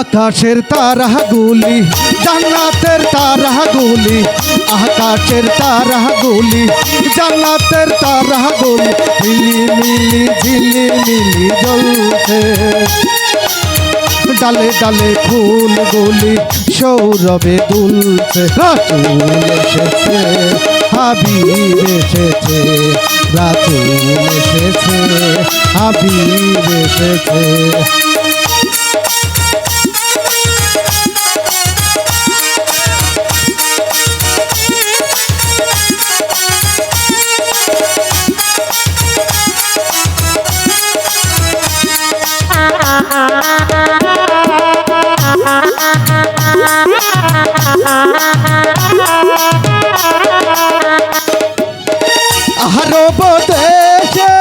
আকাশের তারা গুলি জান্নাতের তারা গুলি আকাশের তারা গুলি জান্নাতের তারা গুলি মিলি মিলি ঝিলি মিলি জ্বলছে। ডালে ডালে ফুলগুলি সৌরভে দুলছে, রাতুল এসেছে, হাবিব এসেছে, রাতুল এসেছে, হাবিব এসেছে। আরব দেশে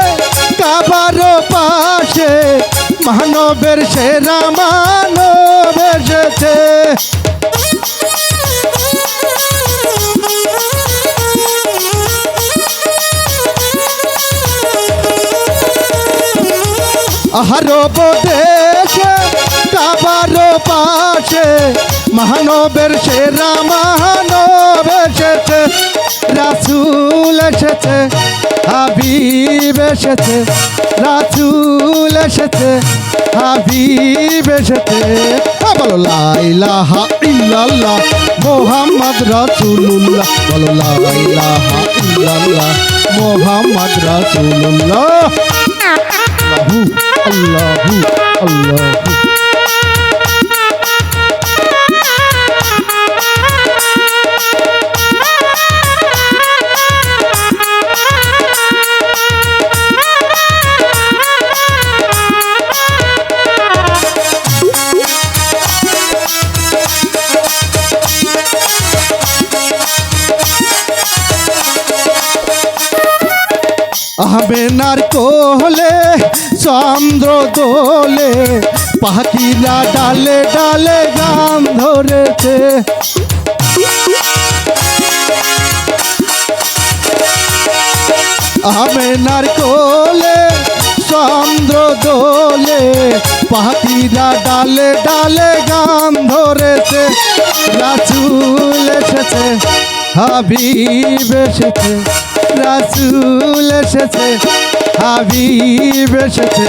কাবার পাশে মানবের সেরা মানব আরব দেশে কাবার পাশে মহানবের সেরা মহানব রাসুল এসেছে, হাবিব এসেছে, রাসুল এসেছে, হাবিব এসেছে। বলো লাইলাহা মোহাম্মদ রাসূলুল্লাহ। বলো লাইলাহা মোহাম্মদ রাসূলুল্লাহ। আল্লাহু আল্লাহু আল্লাহু আহমেনার কোহলে চন্দ্র দোলে, পাখিরা ডালে ডালে গান ধরেছে। আহমেনার কোলে চন্দ্র দোলে, পাখিরা ডালে ডালে গান ধরেছে। রাসুল এসেছে, হাবিব এসেছে, রাসুল এসেছে। হাবিব এসেছে।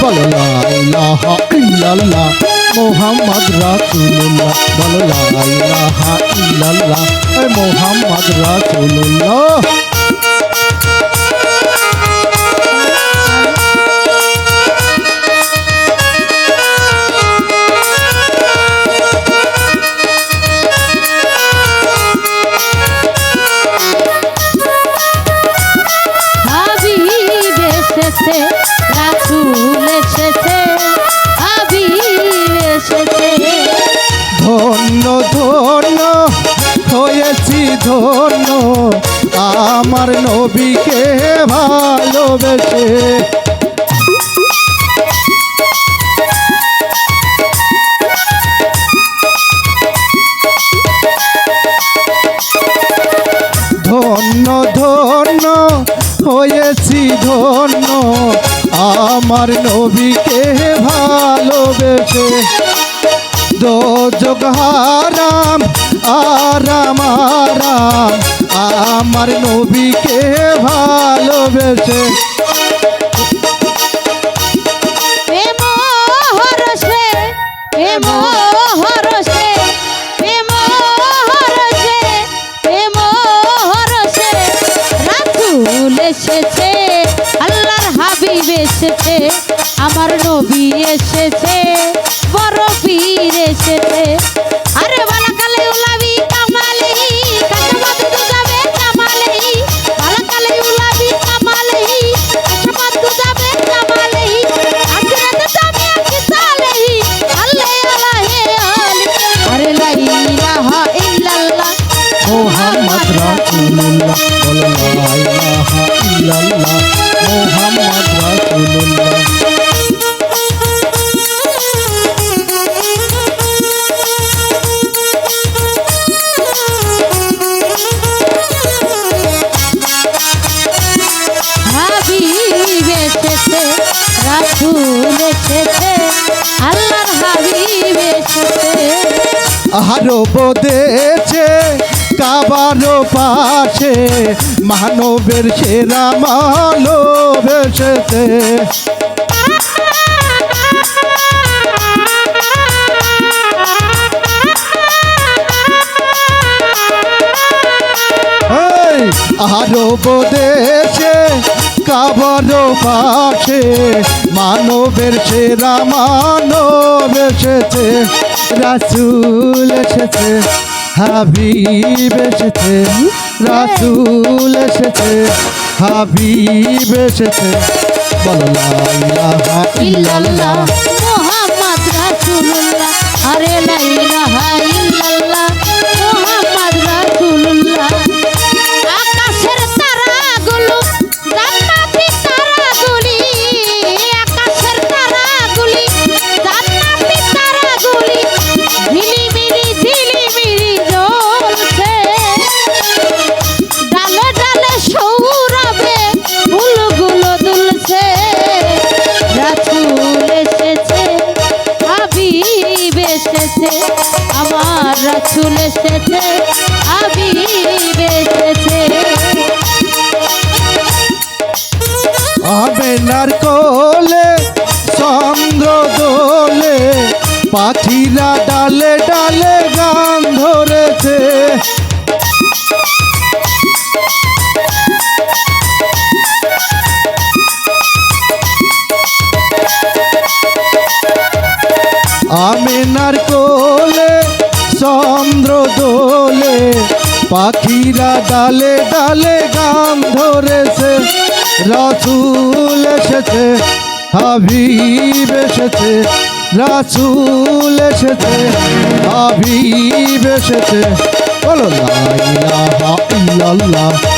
বলো লা ইলাহা ইল্লাল্লাহ মোহাম্মদ রাসূলুল্লাহ। বলো লা ইলাহা ইল্লাল্লাহ মোহাম্মদ রাসূলুল্লাহ। আমার নবীকে ভালোবেসে দোজগ হারাম আরাম আরাম। আমার নবীকে ভালোবেসে প্রেম এসেছে, আমার নবী এসেছে, বড় পীর এসেছে। আরে বালাকালে উলাবি কামালি কাশমাত দুজাবে কামালি উলাবি আল্লাহ আলি। আরে লা ইলাহা ইল্লাল্লাহ। রাসূলুল্লাহ আরও বদেছে কাবারো পাশে, মানবের সেরা মানব এসেছে। আরও বদেছে কাবারো পাশে, মানবের সেরা মানব এসেছে। রাসুল এসেছে হাবিব এসেছে রাসুল এসেছে হাবিব এসেছে। বলো লা ইলাহা ইল্লাল্লাহ। আমার রাসুল এসেছে। পাখিরা ডালে ডালে গান ধরেছে, রাসুল এসেছে, হাবিব এসেছে, রাসুল এসেছে, হাবিব এসেছে। বলো, লা ইলাহা ইল্লাল্লাহ।